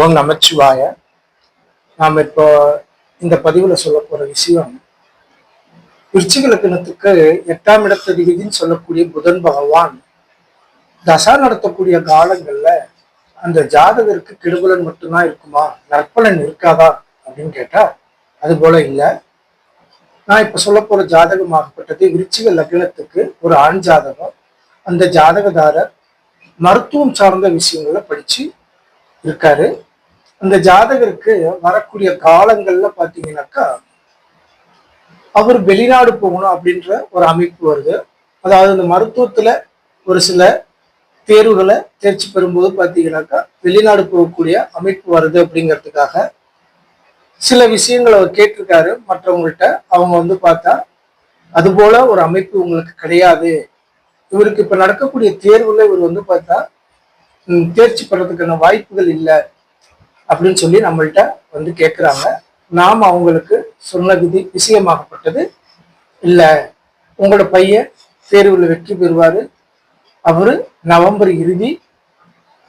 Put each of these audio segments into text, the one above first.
ஓம் நமச்சிவாய. நாம் இப்போ இந்த பதிவில் சொல்ல போகிற விஷயம் விருச்சிக லக்னத்துக்கு எட்டாம் இடத்ததிபதினு சொல்லக்கூடிய புதன் பகவான் தசா நடத்தக்கூடிய காலங்களில் அந்த ஜாதகருக்கு கெடுபலன் மட்டும்தான் இருக்குமா? நற்பலன் இருக்காதா? அப்படின்னு கேட்டால் அது போல இல்லை. நான் இப்போ சொல்ல போகிற ஜாதகமாகப்பட்டது விருச்சிக லக்னத்துக்கு ஒரு ஆண் ஜாதகம். அந்த ஜாதகதாரர் மருத்துவம் சார்ந்த விஷயங்களை படித்து இருக்காரு. அந்த ஜாதகருக்கு வரக்கூடிய காலங்கள்ல பாத்தீங்கன்னாக்கா அவர் வெளிநாடு போகணும் அப்படின்ற ஒரு அமைப்பு வருது. அதாவது இந்த மருத்துவத்துல ஒரு சில தேர்வுகளை தேர்ச்சி பெறும்போது பாத்தீங்கன்னாக்கா வெளிநாடு போகக்கூடிய அமைப்பு வருது அப்படிங்கிறதுக்காக சில விஷயங்களை அவர் கேட்டிருக்காரு. மற்றவங்கள்ட்ட அவங்க வந்து பார்த்தா அது போல ஒரு அமைப்பு உங்களுக்கு கிடையாது. இவருக்கு இப்ப நடக்கக்கூடிய தேர்வுல இவர் வந்து பார்த்தா தேர்ச்சி பெறதுக்கான வாய்ப்புகள் இல்லை. அப்படின்னு சொல்லி நம்மள்ட்ட வந்து கேட்குறாங்க நாம் அவங்களுக்கு சொன்ன விதி விஷயமாகப்பட்டது. இல்லை உங்களோட பையன் தேர்வில் வெற்றி பெறுவார். அவர் நவம்பர் இறுதி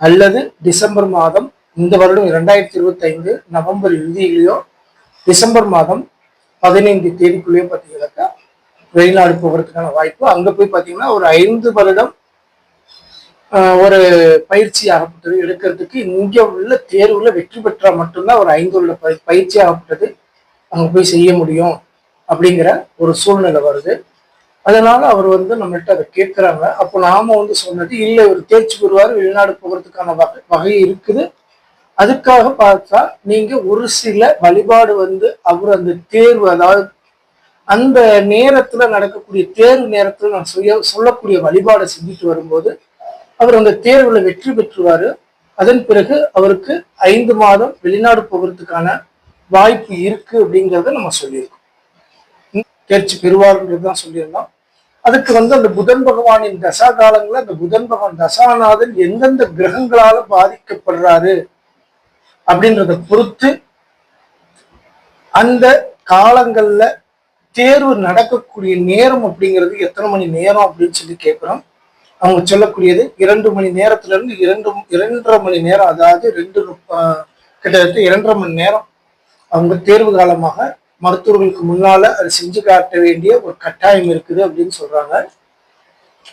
அல்லது டிசம்பர் மாதம் இந்த வருடம் இரண்டாயிரத்தி இருபத்தி ஐந்து நவம்பர் இறுதியிலேயோ டிசம்பர் மாதம் பதினைந்து தேதிக்குள்ளேயோ பார்த்தீங்கன்னாக்கா வெளிநாடு போகிறதுக்கான வாய்ப்பு. அங்கே போய் பார்த்தீங்கன்னா ஒரு ஐந்து வருடம் ஒரு பயிற்சி ஆகப்பட்டது. எடுக்கிறதுக்கு இங்கே உள்ள தேர்வில் வெற்றி பெற்றால் மட்டும்தான் ஒரு ஐந்து உள்ள பயிற்சி ஆகப்பட்டது. அங்கே போய் செய்ய முடியும் அப்படிங்கிற ஒரு சூழ்நிலை வருது. அதனால அவர் வந்து நம்மள்ட்ட அதை கேட்குறாங்க. அப்போ நாம வந்து சொன்னது இல்லை ஒரு தேர்ச்சி பெறுவார் வெளிநாடு போகிறதுக்கான வகை வகை இருக்குது. அதுக்காக பார்த்தா நீங்க ஒரு சில வழிபாடு வந்து அவர் அந்த தேர்வு அதாவது அந்த நேரத்துல நடக்கக்கூடிய தேர்வு நேரத்துல நான் சொல்ல சொல்லக்கூடிய வழிபாடை செஞ்சுட்டு வரும்போது அவர் அந்த தேர்வுல வெற்றி பெற்றுவாரு. அதன் பிறகு அவருக்கு ஐந்து மாதம் வெளிநாடு போகிறதுக்கான வாய்ப்பு இருக்கு அப்படிங்கிறத நம்ம சொல்லியிருக்கோம். தேர்ச்சி பெறுவார்ன்றது தான் சொல்லியிருந்தோம். அதுக்கு வந்து அந்த புதன் பகவானின் தசா காலங்களில் அந்த புதன் பகவான் தசாநாதன் எந்தெந்த கிரகங்களால பாதிக்கப்படுறாரு அப்படின்றத பொறுத்து அந்த காலங்கள்ல தேர்வு நடக்கக்கூடிய நேரம் அப்படிங்கிறது எத்தனை மணி நேரம் அப்படின்னு சொல்லி கேட்கிறோம் அவங்க சொல்லக்கூடியது இரண்டு மணி நேரத்துல இருந்து இரண்டு இரண்டரை மணி நேரம் அதாவது ரெண்டு கிட்டத்தட்ட இரண்டரை மணி நேரம் அவங்க தேர்வு காலமாக மருத்துவர்களுக்கு முன்னால அதை செஞ்சு காட்ட வேண்டிய ஒரு கட்டாயம் இருக்குது அப்படின்னு சொல்றாங்க.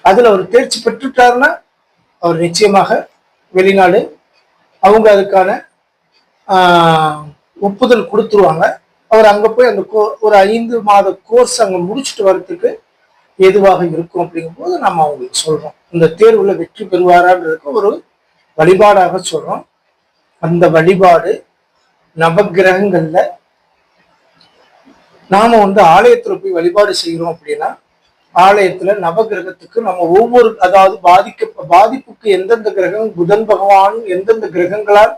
அதுல அவர் தேர்ச்சி பெற்றுட்டாருன்னா அவர் நிச்சயமாக வெளிநாடு அவங்க அதுக்கான ஒப்புதல் கொடுத்துருவாங்க. அவர் அங்க போய் அந்த கோ ஒரு ஐந்து மாத கோர்ஸ் அங்க முடிச்சுட்டு வர்றதுக்கு எதுவாக இருக்கும் அப்படிங்கும்போது நம்ம அவங்களுக்கு சொல்றோம். இந்த தேர்வுல வெற்றி பெறுவாரான்றதுக்கு ஒரு வழிபாடாக சொல்றோம். அந்த வழிபாடு நவக்கிரகங்கள்ல நாம வந்து ஆலயத்துல போய் வழிபாடு செய்கிறோம் அப்படின்னா ஆலயத்துல நவகிரகத்துக்கு நம்ம ஒவ்வொரு அதாவது பாதிக்க பாதிப்புக்கு எந்தெந்த கிரகம் புதன் பகவான் எந்தெந்த கிரகங்களால்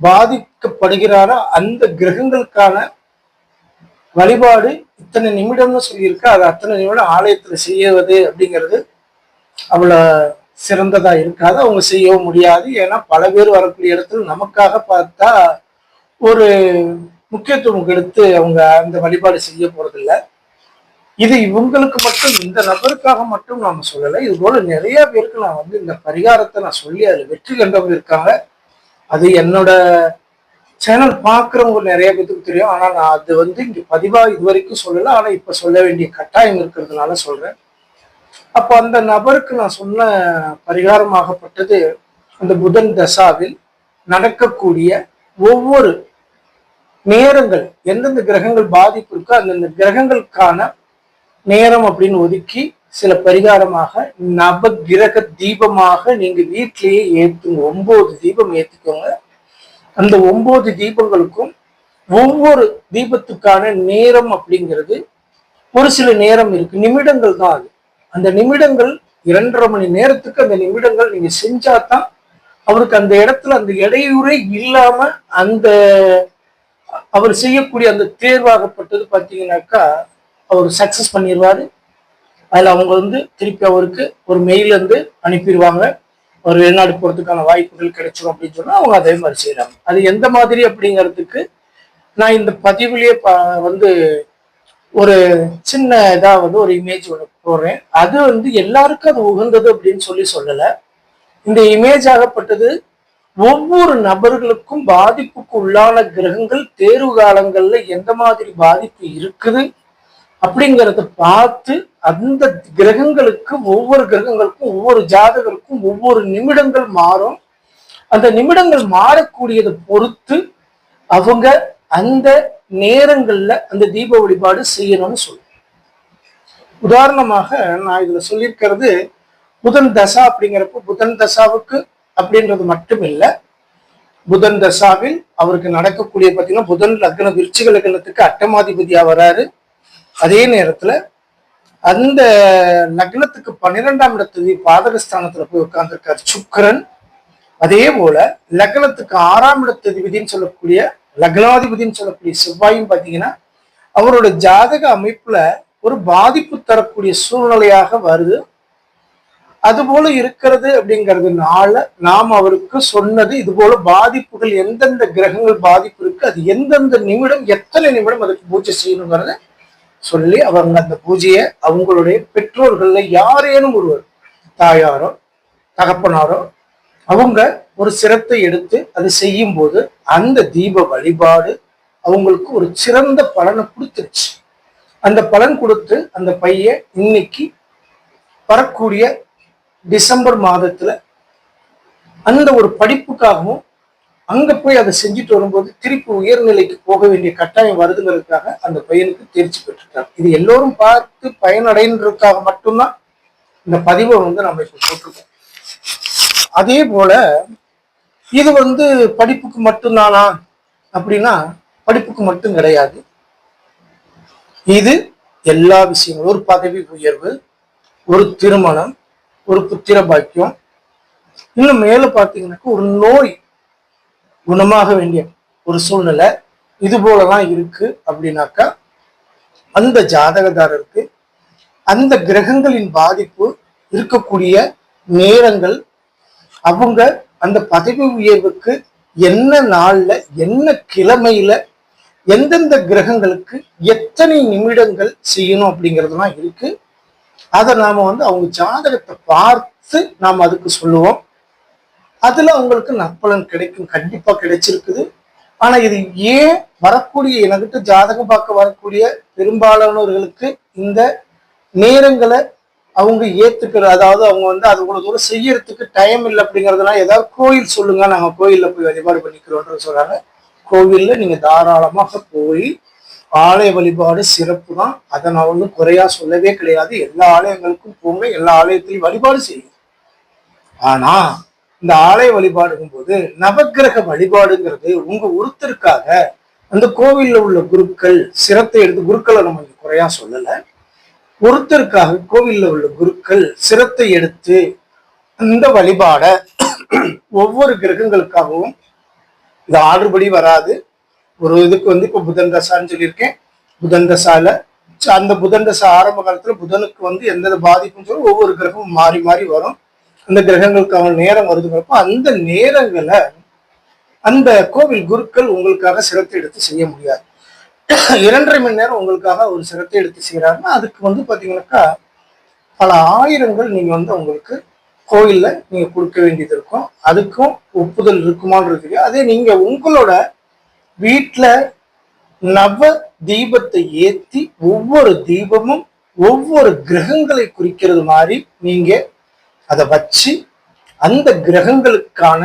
பாதிக்கப்படுகிறாரோ அந்த கிரகங்களுக்கான வழிபாடு இத்தனை நிமிடம்னு சொல்லியிருக்கு. அது அத்தனை நிமிடம் ஆலயத்துல செய்யவது அப்படிங்கிறது அவ்வளோ சிறந்ததா இருக்காது. அவங்க செய்யவும் முடியாது. ஏன்னா பல பேர் வரக்கூடிய இடத்துல நமக்காக பார்த்தா ஒரு முக்கியத்துவம் எடுத்து அவங்க அந்த வழிபாடு செய்ய போறதில்ல. இது இவங்களுக்கு மட்டும் இந்த நபருக்காக மட்டும் நாம சொல்லலை. இது போல நிறைய பேருக்கு நான் வந்து இந்த பரிகாரத்தை நான் சொல்லி அதுல வெற்றி கண்டவங்க இருக்காங்க. அது என்னோட சேனல் பார்க்குறவங்க நிறைய பேத்துக்கு தெரியும். ஆனால் நான் அது வந்து இங்கே பதிவாக இது வரைக்கும் சொல்லலை. ஆனால் இப்போ சொல்ல வேண்டிய கட்டாயம் இருக்கிறதுனால சொல்கிறேன் அப்போ அந்த நபருக்கு நான் சொன்ன பரிகாரமாகப்பட்டது அந்த புதன் தசாவில் நடக்கக்கூடிய ஒவ்வொரு நேரங்கள் எந்தெந்த கிரகங்கள் பாதிப்பு இருக்கோ அந்தந்த கிரகங்களுக்கான நேரம் அப்படின்னு ஒதுக்கி சில பரிகாரமாக நவ கிரக தீபமாக நீங்க வீட்டிலேயே ஏற்றுங்க ஒன்பது தீபம் ஏற்றுக்கோங்க அந்த ஒன்பது தீபங்களுக்கும் ஒவ்வொரு தீபத்துக்கான நேரம் அப்படிங்கிறது ஒரு சில நேரம் இருக்கு. நிமிடங்கள் தான் அது. அந்த நிமிடங்கள் இரண்டரை மணி நேரத்துக்கு அந்த நிமிடங்கள் நீங்க செஞ்சாதான் அவருக்கு அந்த இடத்துல அந்த இடையூறே இல்லாம அந்த அவர் செய்யக்கூடிய அந்த தேர்வாகப்பட்டது பார்த்தீங்கன்னாக்கா அவர் சக்சஸ் பண்ணிடுவாரு அதில் அவங்க வந்து திருப்பி அவருக்கு ஒரு மெயில் வந்து அனுப்பிடுவாங்க ஒரு வெளிநாடு போகிறதுக்கான வாய்ப்புகள் கிடைச்சிடும் அப்படின்னு சொன்னால் அவங்க அதே மாதிரி செய்கிறாங்க அது எந்த மாதிரி அப்படிங்கிறதுக்கு நான் இந்த பதிவுலேயே வந்து ஒரு சின்ன இதாக வந்து ஒரு இமேஜ் ஒன்று போடுறேன். அது வந்து எல்லாருக்கும் அது உகந்தது அப்படின்னு சொல்லி சொல்லலை. இந்த இமேஜ் ஆகப்பட்டது ஒவ்வொரு நபர்களுக்கும் பாதிப்புக்கு உள்ளான கிரகங்கள் தேர்வு காலங்களில் எந்த மாதிரி பாதிப்பு இருக்குது அப்படிங்கிறத பார்த்து அந்த கிரகங்களுக்கு ஒவ்வொரு கிரகங்களுக்கும் ஒவ்வொரு ஜாதகருக்கும் ஒவ்வொரு நிமிடங்கள் மாறும். அந்த நிமிடங்கள் மாறக்கூடியதை பொறுத்து அவங்க அந்த நேரங்கள்ல அந்த தீப வழிபாடு செய்யணும்னு சொல்லுவோம் உதாரணமாக நான் இதுல சொல்லியிருக்கிறது புதன் தசா அப்படிங்கிறப்போ புதன் தசாவுக்கு அப்படின்றது மட்டும் இல்லை புதன் தசாவில் அவருக்கு நடக்கக்கூடிய பார்த்தீங்கன்னா புதன் லக்ன விருச்சிக லக்னத்துக்கு அட்டமாதிபதியா வராரு. அதே நேரத்துல அந்த லக்னத்துக்கு பன்னிரெண்டாம் இடத்துக்கு பாதகஸ்தானத்துல போய் உட்கார்ந்துருக்காரு சுக்கரன். அதே போல லக்னத்துக்கு ஆறாம் இடத்ததிபதினு சொல்லக்கூடிய லக்னாதிபதினு சொல்லக்கூடிய செவ்வாயும் பார்த்தீங்கன்னா அவரோட ஜாதக அமைப்புல ஒரு பாதிப்பு தரக்கூடிய சூழ்நிலையாக வருது. அது போல இருக்கிறது அப்படிங்கிறதுனால நாம் அவருக்கு சொன்னது இது போல பாதிப்புகள் எந்தெந்த கிரகங்கள் பாதிப்பு இருக்கு அது எந்தெந்த நிமிடம் எத்தனை நிமிடம் அதுக்கு பூஜை செய்யணுங்கிறத சொல்லி அவங்க அந்த பூஜையை அவங்களுடைய பெற்றோர்கள்ல யாரேனும் ஒருவர் தாயாரோ தகப்பனாரோ அவங்க ஒரு சிரத்தை எடுத்து அதை செய்யும் போது அந்த தீப வழிபாடு அவங்களுக்கு ஒரு சிறந்த பலனை கொடுத்துருச்சு. அந்த பலன் கொடுத்து அந்த பையன் இன்னைக்கு வரக்கூடிய டிசம்பர் மாதத்துல அந்த ஒரு படிப்புக்காகவும் அங்க போய் அதை செஞ்சுட்டு வரும்போது திருப்பி உயர்நிலைக்கு போக வேண்டிய கட்டாயம் வருதுங்கிறதுக்காக அந்த பையனுக்கு தேர்ச்சி பெற்றுட்டார். இது எல்லோரும் பார்த்து பயனடைன்றதுக்காக மட்டும்தான் இந்த பதிவை வந்து நம்ம இப்போ போட்டிருக்கோம். அதே போல இது வந்து படிப்புக்கு மட்டும்தானா அப்படின்னா படிப்புக்கு மட்டும் கிடையாது. இது எல்லா விஷயங்களும். ஒரு பதவி உயர்வு ஒரு திருமணம் ஒரு புத்திர பாக்கியம். இன்னும் மேல பார்த்தீங்கன்னாக்கா ஒரு நோய் குணமாக வேண்டிய ஒரு சூழ்நிலை இது போலதான் இருக்கு அப்படின்னாக்கா அந்த ஜாதகதாரருக்கு அந்த கிரகங்களின் பாதிப்பு இருக்கக்கூடிய நேரங்கள் அவங்க அந்த பதவி உயர்வுக்கு என்ன நாள்ல என்ன கிழமையில எந்தெந்த கிரகங்களுக்கு எத்தனை நிமிடங்கள் செய்யணும் அப்படிங்கிறதுலாம் இருக்கு. அதை நாம வந்து அவங்க ஜாதகத்தை பார்த்து நாம் அதுக்கு சொல்லுவோம். அதுல அவங்களுக்கு நற்பலன் கிடைக்கும் கண்டிப்பா கிடைச்சிருக்குது. ஆனா இது ஏன் வரக்கூடிய எனக்கிட்ட ஜாதகம் பார்க்க வரக்கூடிய பெரும்பாலானவர்களுக்கு இந்த நேரங்களை அவங்க ஏத்துக்கிற அதாவது அவங்க வந்து அது இவ்வளவு தூரம் செய்யறதுக்கு டைம் இல்லை அப்படிங்கறதுனால ஏதாவது கோயில் சொல்லுங்க நாங்க கோயில்ல போய் வழிபாடு பண்ணிக்கிறோம்னு சொல்றாங்க. கோவில்ல நீங்க தாராளமாக போய் ஆலய வழிபாடு சிறப்பு தான். அதை நான் ஒன்றும் குறையா சொல்லவே கிடையாது. எல்லா ஆலயங்களுக்கும் போங்க எல்லா ஆலயத்திலையும் வழிபாடு செய்யுங்க. ஆனா இந்த ஆலய வழிபாடுங்கும் போது நவக்கிரக வழிபாடுங்கிறது உங்க ஒருத்தருக்காக அந்த கோவில்ல உள்ள குருக்கள் சிரத்தை எடுத்து குருக்களை நம்ம குறையா சொல்லல. ஒருத்தருக்காக கோவில்ல உள்ள குருக்கள் சிரத்தை எடுத்து அந்த வழிபாட ஒவ்வொரு கிரகங்களுக்காகவும் இது ஆறுபடி வராது. ஒரு இதுக்கு வந்து இப்போ புதன் தசான்னு சொல்லியிருக்கேன். புதன் தசால ச- அந்த புதன் தசை ஆரம்ப காலத்துல புதனுக்கு வந்து எந்தெந்த பாதிப்பும் சொல்லி ஒவ்வொரு கிரகமும் மாறி மாறி வரும். அந்த கிரகங்களுக்கான நேரம் வருதுங்கிறப்போ அந்த நேரங்களை அந்த கோவில் குருக்கள் உங்களுக்காக சிரத்தை எடுத்து செய்ய முடியாது. இரண்டரை மணி நேரம் உங்களுக்காக ஒரு சிரத்தை எடுத்து செய்யறாருன்னா அதுக்கு வந்து பாத்தீங்கன்னாக்கா பல ஆயிரங்கள் நீங்க வந்து உங்களுக்கு கோயில்ல நீங்க கொடுக்க வேண்டியது இருக்கும். அதுக்கும் ஒப்புதல் இருக்குமான்றது அதே நீங்க உங்களோட வீட்டுல நவ தீபத்தை ஏத்தி ஒவ்வொரு தீபமும் ஒவ்வொரு கிரகங்களை குறிக்கிறது மாதிரி நீங்க அதை வச்சு அந்த கிரகங்களுக்கான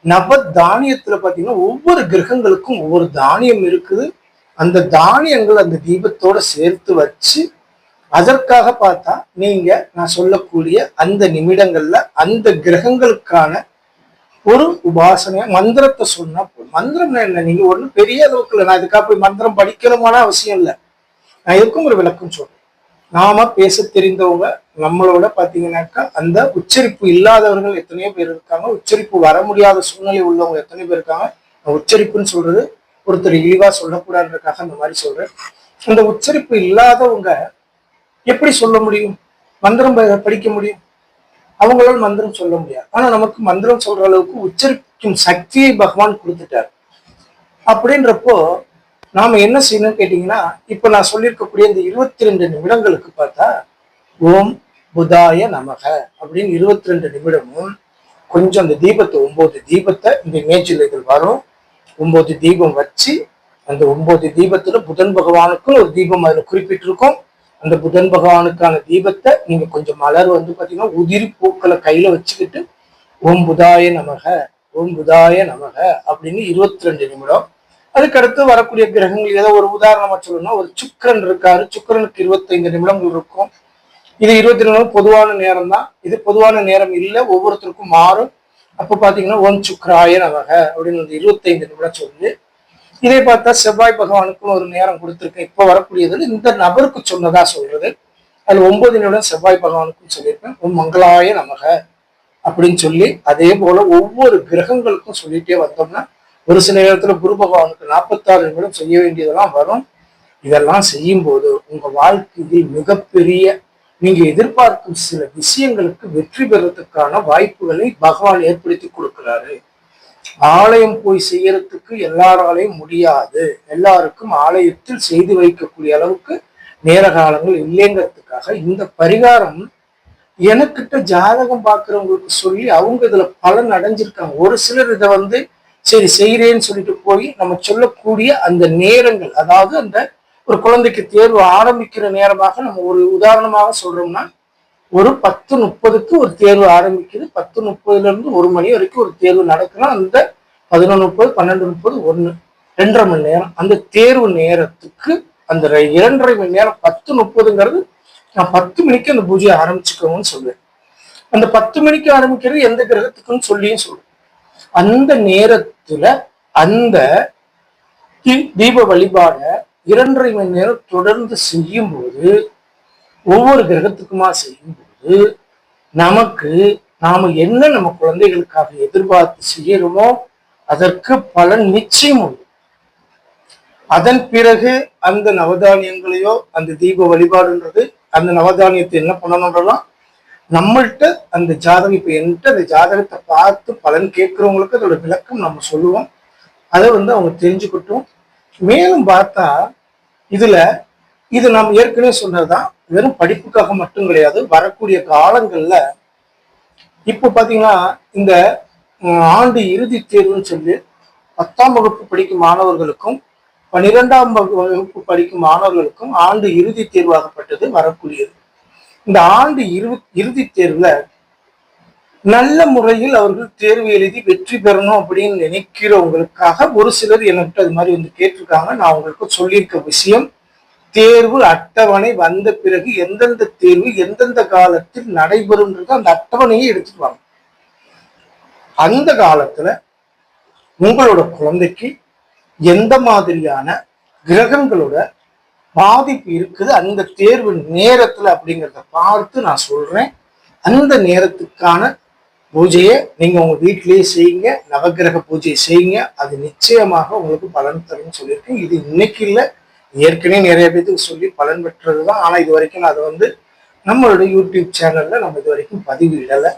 நவ தானியத்துல பாத்தீங்கன்னா ஒவ்வொரு கிரகங்களுக்கும் ஒவ்வொரு தானியம் இருக்குது. அந்த தானியங்கள் அந்த தீபத்தோட சேர்த்து வச்சு அதற்காக பார்த்தா நீங்க நான் சொல்லக்கூடிய அந்த நிமிடங்கள்ல அந்த கிரகங்களுக்கான ஒரு உபாசனையா மந்திரத்தை சொன்னா போதும். மந்திரம் என்ன? நீங்க ஒன்றும் பெரிய அளவுக்கு இல்லை. நான் இதுக்காக போய் மந்திரம் படிக்கணுமான அவசியம் இல்லை. நான் இதுக்கும் ஒரு விளக்கம் சொல்றேன். நாம பேச தெரிந்தவங்க நம்மளோட பார்த்தீங்கன்னாக்கா அந்த உச்சரிப்பு இல்லாதவர்கள் எத்தனையோ பேர் இருக்காங்க. உச்சரிப்பு வர முடியாத சூழ்நிலை உள்ளவங்க எத்தனை பேர் இருக்காங்க. உச்சரிப்புன்னு சொல்றது ஒருத்தர் இழிவா சொல்லக்கூடாதுன்றதுக்காக அந்த மாதிரி சொல்றேன். அந்த உச்சரிப்பு இல்லாதவங்க எப்படி சொல்ல முடியும்? மந்திரம் ப- படிக்க முடியும்? அவங்களால மந்திரம் சொல்ல முடியாது. ஆனா நமக்கு மந்திரம் சொல்ற அளவுக்கு உச்சரிக்கும் சக்தியை பகவான் கொடுத்துட்டார். அப்படின்றப்போ நாம என்ன செய்யணும்னு கேட்டீங்கன்னா இப்ப நான் சொல்லியிருக்கக்கூடிய இந்த இருபத்தி ரெண்டு நிமிடங்களுக்கு பார்த்தா ஓம் புதாய நமக அப்படின்னு இருபத்தி ரெண்டு நிமிடமும் கொஞ்சம் அந்த தீபத்தை ஒன்பது தீபத்தை இந்த இமேஜில் இதில் வரும். ஒன்பது தீபம் வச்சு அந்த ஒன்பது தீபத்துல புதன் பகவானுக்கும் ஒரு தீபம் அதுல குறிப்பிட்டிருக்கும். அந்த புதன் பகவானுக்கான தீபத்தை நீங்க கொஞ்சம் மலர் வந்து பாத்தீங்கன்னா உதிரி பூக்களை கையில வச்சுக்கிட்டு ஓம் புதாய நமக ஓம் புதாய நமக அப்படின்னு இருபத்தி ரெண்டு நிமிடம் அதுக்கடுத்து வரக்கூடிய கிரகங்கள் ஏதோ ஒரு உதாரணமா சொல்லணும்னா ஒரு சுக்கிரன் இருக்காரு. சுக்கிரனுக்கு இருபத்தைந்து நிமிடங்கள் இருக்கும். இது இருபத்தி ரெண்டு பொதுவான நேரம் தான் இது பொதுவான நேரம் இல்லை. ஒவ்வொருத்தருக்கும் மாறும். அப்போ பார்த்தீங்கன்னா ஓம் சுக்ராய நமக அப்படின்னு வந்து இருபத்தைந்து நிமிடம் சொல்லி இதே பார்த்தா செவ்வாய் பகவானுக்கும் ஒரு நேரம் கொடுத்துருக்கேன் இப்போ வரக்கூடியது இந்த நபருக்கு சொன்னதா சொல்றது. அதில் ஒன்பது நிமிடம் செவ்வாய் பகவானுக்கும் சொல்லியிருப்பேன் ஓம் மங்களாய நமக அப்படின்னு சொல்லி அதே போல ஒவ்வொரு கிரகங்களுக்கும் சொல்லிட்டே வந்தோம்னா ஒரு சில நேரத்தில் குரு பகவானுக்கு நாற்பத்தாறு நிமிடம் செய்ய வேண்டியதெல்லாம் வரும். இதெல்லாம் செய்யும் போது உங்க வாழ்க்கையில் மிகப்பெரிய நீங்க எதிர்பார்க்கும் சில விஷயங்களுக்கு வெற்றி பெறத்துக்கான வாய்ப்புகளை பகவான் ஏற்படுத்தி கொடுக்கிறாரு. ஆலயம் போய் செய்யறதுக்கு எல்லாராலையும் முடியாது. எல்லாருக்கும் ஆலயத்தில் செய்து வைக்கக்கூடிய அளவுக்கு நேர காலங்கள் இல்லைங்கிறதுக்காக இந்த பரிகாரம் எனக்கிட்ட ஜாதகம் பார்க்குறவங்களுக்கு சொல்லி அவங்க இதுல பலன் அடைஞ்சிருக்காங்க. ஒரு சிலர் இதை வந்து சரி செய்கிறேன்னு சொல்லிட்டு போய் நம்ம சொல்லக்கூடிய அந்த நேரங்கள் அதாவது அந்த ஒரு குழந்தைக்கு தேர்வு ஆரம்பிக்கிற நேரமாக நம்ம ஒரு உதாரணமாக சொல்றோம்னா ஒரு பத்து முப்பதுக்கு ஒரு தேர்வு ஆரம்பிக்குது. பத்து முப்பதுல இருந்து ஒரு மணி வரைக்கும் ஒரு தேர்வு நடக்கலாம் அந்த பதினொன்று முப்பது பன்னெண்டு முப்பது ஒன்று ரெண்டரை மணி நேரம். அந்த தேர்வு நேரத்துக்கு அந்த இரண்டரை மணி நேரம் பத்து முப்பதுங்கிறது நான் பத்து மணிக்கு அந்த பூஜையை ஆரம்பிச்சுக்கோங்கன்னு சொல்லுவேன் அந்த பத்து மணிக்கு ஆரம்பிக்கிறது எந்த கிரகத்துக்குன்னு சொல்லியும் சொல்லுவேன் அந்த நேரத்துல அந்த தீப வழிபாட இரண்டரை மணி நேரம் தொடர்ந்து செய்யும்போது ஒவ்வொரு கிரகத்துக்குமா செய்யும்போது நமக்கு நாம என்ன நம்ம குழந்தைகளுக்காக எதிர்பார்த்து செய்யறோமோ அதற்கு பலன் நிச்சயம் உண்டு. அதன் பிறகு அந்த நவதானியங்களையோ அந்த தீப வழிபாடுன்றது அந்த நவதானியத்தை என்ன பண்ணணும்ன்றலாம் நம்மள்கிட்ட அந்த ஜாதகம் இப்ப என்கிட்ட அந்த ஜாதகத்தை பார்த்து பலன் கேட்கிறவங்களுக்கு அதோட விளக்கம் நம்ம சொல்லுவோம். அதை வந்து அவங்க தெரிஞ்சுக்கிட்டும். மேலும் பார்த்தா இதுல இது நாம் ஏற்கனவே சொன்னதுதான் வெறும் படிப்புக்காக மட்டும் கிடையாது வரக்கூடிய காலங்கள்ல இப்போ பாத்தீங்கன்னா இந்த ஆண்டு இறுதி தேர்வுன்னு சொல்லி பத்தாம் வகுப்பு படிக்கும் மாணவர்களுக்கும் பன்னிரெண்டாம் வகுப்பு படிக்கும் மாணவர்களுக்கும் ஆண்டு இறுதி தேர்வாகப்பட்டது வரக்கூடியது. இந்த ஆண்டு இறு இறுதி தேர்வுல நல்ல முறையில் அவர்கள் தேர்வு எழுதி வெற்றி பெறணும் அப்படின்னு நினைக்கிறவங்களுக்காக ஒரு சிலர் என்கிட்ட அது மாதிரி வந்து கேட்டிருக்காங்க. நான் உங்களுக்கு சொல்லியிருக்க விஷயம் தேர்வு அட்டவணை வந்த பிறகு எந்தெந்த தேர்வு எந்தெந்த காலத்தில் நடைபெறும்ன்றது அந்த அட்டவணையை எடுத்துருவாங்க அந்த காலத்துல உங்களோட குழந்தைக்கு எந்த மாதிரியான கிரகங்களோட பாதிப்பு இருக்குது அந்த தேர்வு நேரத்துல அப்படிங்கிறத பார்த்து நான் சொல்றேன். அந்த நேரத்துக்கான பூஜையை நீங்க உங்க வீட்டிலேயே செய்யுங்க நவக்கிரக பூஜையை செய்யுங்க. அது நிச்சயமாக உங்களுக்கு பலன் தரும்னு சொல்லியிருக்கேன். இது இன்னைக்கு இல்லை. ஏற்கனவே நிறைய பேருக்கு சொல்லி பலன் பெற்றது தான் ஆனால் இது வரைக்கும் நான் அதை வந்து நம்மளுடைய யூடியூப் சேனல்ல நம்ம இது வரைக்கும் பதிவு இடலை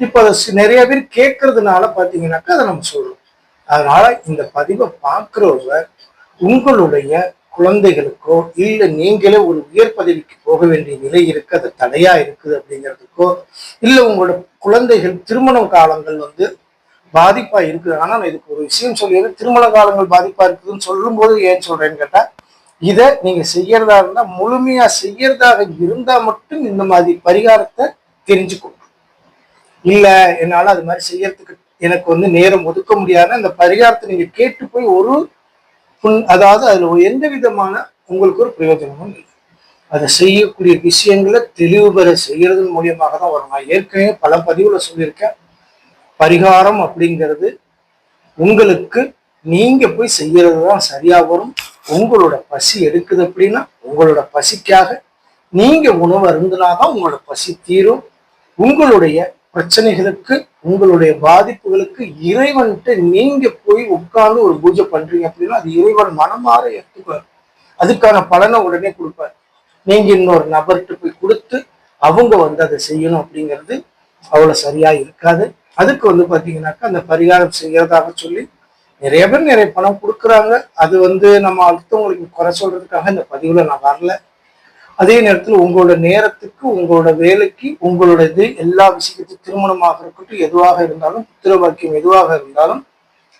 இப்போ அதை நிறைய பேர் கேட்கறதுனால பார்த்தீங்கன்னாக்கா அதை நம்ம சொல்றோம். அதனால இந்த பதிவை பார்க்குறவங்க உங்களுடைய குழந்தைகளுக்கோ இல்லை நீங்களே ஒரு உயர் பதவிக்கு போக வேண்டிய நிலை இருக்கு அது தடையா இருக்குது அப்படிங்கிறதுக்கோ இல்லை உங்களோட குழந்தைகள் திருமண காலங்கள் வந்து பாதிப்பா இருக்குது. ஆனா நான் இதுக்கு ஒரு விஷயம் சொல்லியது திருமண காலங்கள் பாதிப்பா இருக்குதுன்னு சொல்லும்போது ஏன் சொல்றேன்னு கேட்டா இதை நீங்க செய்யறதா இருந்தா முழுமையா செய்யறதாக இருந்தா மட்டும் இந்த மாதிரி பரிகாரத்தை தெரிஞ்சுக்கணும். இல்ல என்னால அது மாதிரி செய்யறதுக்கு எனக்கு வந்து நேரம் ஒதுக்க முடியாதுன்னா அந்த பரிகாரத்தை நீங்க கேட்டு போய் ஒரு அதாவது அதில் எந்த விதமான உங்களுக்கு ஒரு பிரயோஜனமும் இல்லை. அதை செய்யக்கூடிய விஷயங்களை தெளிவு பெற செய்கிறது மூலியமாக தான் வரும். நான் ஏற்கனவே பல பதிவுல சொல்லியிருக்கேன். பரிகாரம் அப்படிங்கிறது உங்களுக்கு நீங்க போய் செய்யறது தான் சரியா வரும். உங்களோட பசி எடுக்குது அப்படின்னா உங்களோட பசிக்காக நீங்க உணவு அருந்தினாதான் உங்களோட பசி தீரும். உங்களுடைய பிரச்சனைகளுக்கு உங்களுடைய பாதிப்புகளுக்கு இறைவன்கிட்ட நீங்க போய் உட்கார்ந்து ஒரு பூஜை பண்றீங்க அப்படின்னா அது இறைவன் மனமாற ஏற்றுக்குவார் அதுக்கான பலனை உடனே கொடுப்பார். நீங்க இன்னொரு நபர்கிட்ட போய் கொடுத்து அவங்க வந்து அதை செய்யணும் அப்படிங்கிறது அவ்வளவு சரியா இருக்காது. அதுக்கு வந்து பாத்தீங்கன்னாக்கா அந்த பரிகாரம் செய்யறதாக சொல்லி நிறைய பேர் நிறைய பணம் கொடுக்குறாங்க. அது வந்து நம்ம அடுத்தவங்களுக்கு குறை சொல்றதுக்காக இந்த பதிவுல நான் வரல. அதே நேரத்தில் உங்களோட நேரத்துக்கு உங்களோட வேலைக்கு உங்களோட இது எல்லா விஷயத்துக்கும் திருமணமாக இருக்கட்டும் எதுவாக இருந்தாலும் புத்திரவாக்கியம் எதுவாக இருந்தாலும்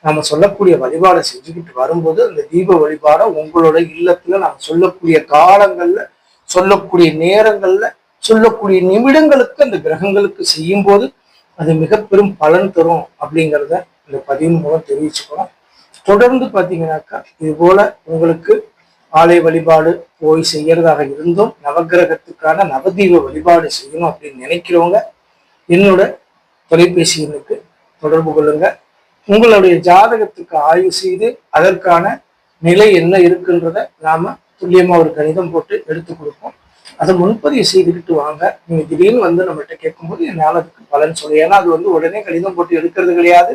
நம்ம சொல்லக்கூடிய வழிபாடை செஞ்சுக்கிட்டு வரும்போது அந்த தீப வழிபாடை உங்களோட இல்லத்துல நம்ம சொல்லக்கூடிய காலங்கள்ல சொல்லக்கூடிய நேரங்கள்ல சொல்லக்கூடிய நிமிடங்களுக்கு அந்த கிரகங்களுக்கு செய்யும் போது அது மிக பெரும் பலன் தரும் அப்படிங்கிறத இந்த பதிவு மூலம் தெரிவிச்சுக்கிறோம் தொடர்ந்து பார்த்தீங்கன்னாக்கா இது போல உங்களுக்கு ஆலய வழிபாடு போய் செய்யறதாக இருந்தும் நவகிரகத்துக்கான நவதீப வழிபாடு செய்யணும் அப்படின்னு நினைக்கிறவங்க என்னோட தொலைபேசி எண்ணுக்கு தொடர்பு கொள்ளுங்க. உங்களுடைய ஜாதகத்துக்கு ஆய்வு செய்து அதற்கான நிலை என்ன இருக்குன்றத நாம துல்லியமா ஒரு கணிதம் போட்டு எடுத்து கொடுப்போம். அதை முன்பதிவு செய்துக்கிட்டு வாங்க. நீங்க திடீர்னு வந்து நம்மகிட்ட கேட்கும்போது என்னால் அதுக்கு பலன் சொல்லு. ஏன்னா அது வந்து உடனே கணிதம் போட்டு எடுக்கிறது கிடையாது.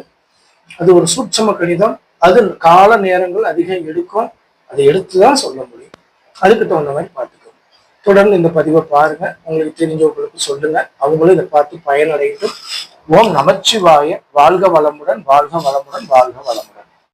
அது ஒரு சூட்சம கணிதம். அது கால நேரங்கள் அதிகம் எடுக்கும். அதை எடுத்து தான் சொல்ல முடியும். அதுக்கு தகுந்த மாதிரி பார்த்துக்கோங்க. தொடர்ந்து இந்த பதிவை பாருங்க. உங்களுக்கு தெரிஞ்சவங்களுக்கு சொல்லுங்க. அவங்களும் இதை பார்த்து பயனடையட்டும். ஓம் நமச்சிவாய. வாழ்க வளமுடன் வாழ்க வளமுடன் வாழ்க வளமுடன்.